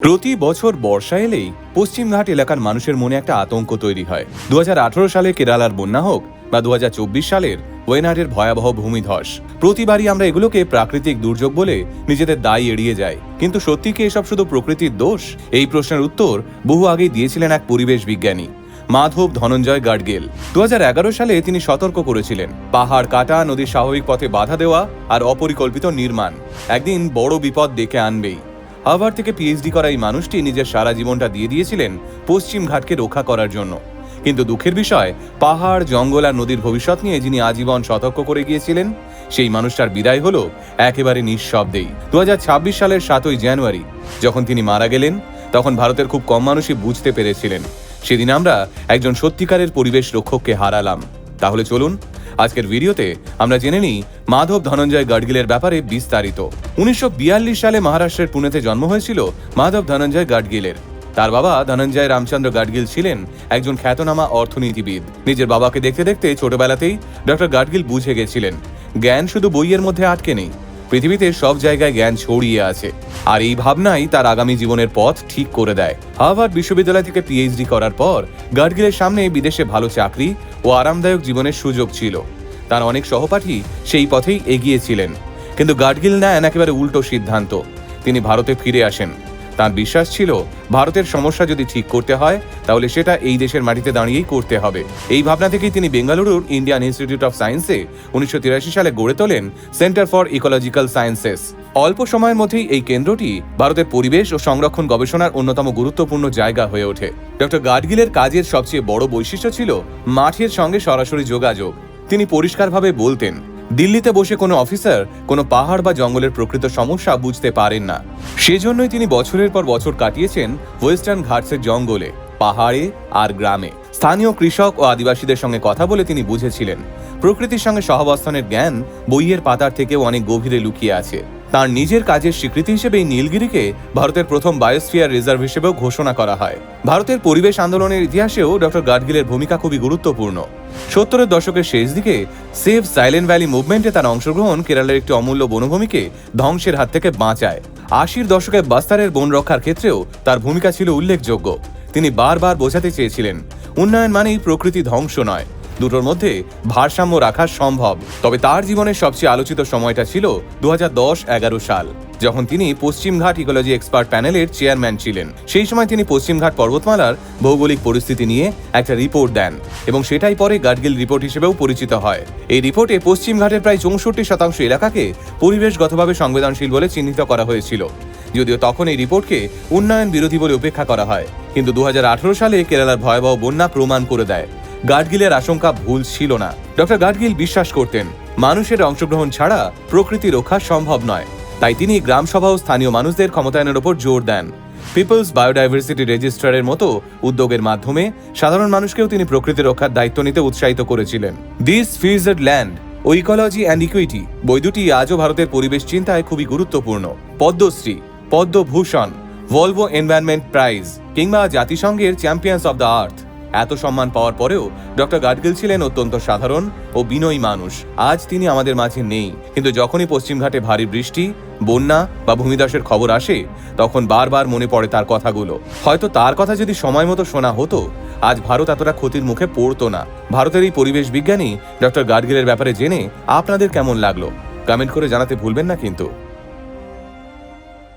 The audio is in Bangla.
প্রতি বছর বর্ষা এলেই পশ্চিমঘাট এলাকার মানুষের মনে একটা আতঙ্ক তৈরি হয়। দু হাজার আঠারো সালে কেরালার বন্যা হোক বা দু হাজার চব্বিশ সালের ওয়েনারের ভয়াবহ ভূমিধস, প্রতিবারই আমরা এগুলোকে প্রাকৃতিক দুর্যোগ বলে নিজেদের দায় এড়িয়ে যাই। কিন্তু সত্যি কি এসব শুধু প্রকৃতির দোষ? এই প্রশ্নের উত্তর বহু আগেই দিয়েছিলেন এক পরিবেশ বিজ্ঞানী, মাধব ধনঞ্জয় গাডগেল। দু হাজার এগারো সালে তিনি সতর্ক করেছিলেন, পাহাড় কাটা, নদীর স্বাভাবিক পথে বাধা দেওয়া আর অপরিকল্পিত নির্মাণ। একদিন বড় বিপদ ডেকে আনবেই। হার্ভার্ড থেকে পিএইচডি করা এই মানুষটি নিজের সারা জীবনটা দিয়ে দিয়েছিলেন পশ্চিম ঘাটকে রক্ষা করার জন্য। কিন্তু দুঃখের বিষয়, পাহাড়, জঙ্গল আর নদীর ভবিষ্যৎ নিয়ে যিনি আজীবন সতর্ক করে গিয়েছিলেন, সেই মানুষটার বিদায় হলো একেবারে নিঃশব্দেই। দু হাজার ছাব্বিশ সালের সাতই জানুয়ারি, যখন তিনি মারা গেলেন, তখন ভারতের খুব কম মানুষই বুঝতে পেরেছিলেন। সেদিন আমরা একজন সত্যিকারের পরিবেশ রক্ষককে হারালাম। তাহলে চলুন, আজকের ভিডিওতে আমরা জেনে নিই মাধব ধনঞ্জয় গাডগিলের ব্যাপারে বিস্তারিত। উনিশশো বিয়াল্লিশ সালে মহারাষ্ট্রের পুনেতে জন্ম হয়েছিল মাধব ধনঞ্জয় গাডগিলের। তার বাবা ধনঞ্জয় রামচন্দ্র গাডগিল ছিলেন একজন খ্যাতনামা অর্থনীতিবিদ। নিজের বাবাকে দেখতে দেখতে ছোটবেলাতেই ডক্টর গাডগিল বুঝে গেছিলেন, জ্ঞান শুধু বইয়ের মধ্যে আটকে নেই, পৃথিবীতে সব জায়গায় জ্ঞান ছড়িয়ে আছে। আর এই ভাবনাই তার আগামী জীবনের পথ ঠিক করে দেয়। হার্ভার্ড বিশ্ববিদ্যালয় থেকে পিএইচডি করার পর গাডগিলের সামনে বিদেশে ভালো চাকরি ও আরামদায়ক জীবনের সুযোগ ছিল। তার অনেক সহপাঠী সেই পথেই এগিয়েছিলেন। কিন্তু গাডগিল নেন একেবারে উল্টো সিদ্ধান্ত। তিনি ভারতে ফিরে আসেন। তার বিশ্বাস ছিল, ভারতের সমস্যা যদি ঠিক করতে হয়, তাহলে সেটা এই দেশের মাটিতে দাঁড়িয়েই করতে হবে। এই ভাবনা থেকেই তিনি বেঙ্গালুরুর ইন্ডিয়ান ইনস্টিটিউট অফ সায়েন্সে উনিশশো তিরাশি সালে গড়ে তোলেন সেন্টার ফর ইকোলজিক্যাল সায়েন্সেস। অল্প সময়ের মধ্যেই এই কেন্দ্রটি ভারতের পরিবেশ ও সংরক্ষণ গবেষণার অন্যতম গুরুত্বপূর্ণ জায়গা হয়ে ওঠে। ডক্টর গাডগিলের কাজের সবচেয়ে বড় বৈশিষ্ট্য ছিল মাঠের সঙ্গে সরাসরি যোগাযোগ। তিনি পরিষ্কারভাবে বলতেন, দিল্লিতে বসে কোনো অফিসার কোনো পাহাড় বা জঙ্গলের প্রকৃত সমস্যা বুঝতে পারেন না। সেজন্যই তিনি বছরের পর বছর কাটিয়েছেন ওয়েস্টার্ন ঘাটসের জঙ্গলে, পাহাড়ে আর গ্রামে। স্থানীয় কৃষক ও আদিবাসীদের সঙ্গে কথা বলে তিনি বুঝেছিলেন, প্রকৃতির সঙ্গে সহাবস্থানের জ্ঞান বইয়ের পাতার থেকেও অনেক গভীরে লুকিয়ে আছে। তার নিজের কাজের স্বীকৃতি হিসেবে নীলগিরিকে ভারতের প্রথম বায়োস্ফিয়ার রিজার্ভ হিসেবেও ঘোষণা করা হয়। ভারতের পরিবেশ আন্দোলনের ইতিহাসেও ডক্টর গাডগিলের ভূমিকা খুবই গুরুত্বপূর্ণ। সত্তরের দশকের শেষ দিকে সেভ সাইলেন্ট ভ্যালি মুভমেন্টে তার অংশগ্রহণ কেরালের একটি অমূল্য বনভূমিকে ধ্বংসের হাত থেকে বাঁচায়। আশির দশকে বাস্তারের বন রক্ষার ক্ষেত্রেও তার ভূমিকা ছিল উল্লেখযোগ্য। তিনি বারবার বোঝাতে চেয়েছিলেন, উন্নয়ন মানেই প্রকৃতি ধ্বংস নয়। দুটোর মধ্যে ভারসাম্য রাখা সম্ভব। তবে তার জীবনের সবচেয়ে আলোচিত সময়টা ছিল দু এগারো সাল, যখন তিনি পশ্চিমঘাট ইকোলজি এক্সপার্ট প্যানেলের চেয়ারম্যান ছিলেন। সেই সময় তিনি পশ্চিমঘাট পর্বতমালার ভৌগোলিক পরিস্থিতি নিয়ে একটা রিপোর্ট দেন এবং সেটাই পরে গার্গিল রিপোর্ট হিসেবেও পরিচিত হয়। এই রিপোর্টে পশ্চিমঘাটের প্রায় চৌষট্টি শতাংশ এলাকাকে পরিবেশগতভাবে সংবেদনশীল বলে চিহ্নিত করা হয়েছিল। যদিও তখন এই রিপোর্টকে উন্নয়ন বিরোধী বলে উপেক্ষা করা হয়, কিন্তু দু হাজার আঠারো সালে কেরালার ভয়াবহ বন্যা প্রমাণ করে দেয়। গাডগিলের আশঙ্কা ভুল ছিল না। ডক্টর গাডগিল বিশ্বাস করতেন, মানুষের অংশগ্রহণ ছাড়া প্রকৃতি রক্ষা সম্ভব নয়। তাই তিনি গ্রাম সভা ও স্থানীয় মানুষদের ক্ষমতায়নের ওপর জোর দেন। পিপলস বায়োডাইভার্সিটি রেজিস্ট্রারের মতো উদ্যোগের মাধ্যমে সাধারণ মানুষকেও তিনি প্রকৃতি রক্ষার দায়িত্ব নিতে উৎসাহিত করেছিলেন। দিস ফিজড ল্যান্ড ও ইকোলজি অ্যান্ড ইকুইটি বই দুটি আজও ভারতের পরিবেশ চিন্তায় খুবই গুরুত্বপূর্ণ। Padma Shri, Padma Bhushan Volvo environment prize কিংবা জাতিসংঘের চ্যাম্পিয়ন্স অব দ্য আর্থ এত সম্মান পাওয়ার পরেও ডক্টর গাডগিল ছিলেন অত্যন্ত সাধারণ ও বিনয়ী মানুষ। আজ তিনি আমাদের মাঝে নেই। কিন্তু যখনই পশ্চিমঘাটে ভারী বৃষ্টি, বন্যা বা ভূমিধসের খবর আসে, তখন বারবার মনে পড়ে তার কথাগুলো। হয়তো তার কথা যদি সময় মতো শোনা হতো, আজ ভারত এতটা ক্ষতির মুখে পড়তো না। ভারতের এই পরিবেশ বিজ্ঞানী ডক্টর গাডগিলের ব্যাপারে জেনে আপনাদের কেমন লাগল? কমেন্ট করে জানাতে ভুলবেন না কিন্তু।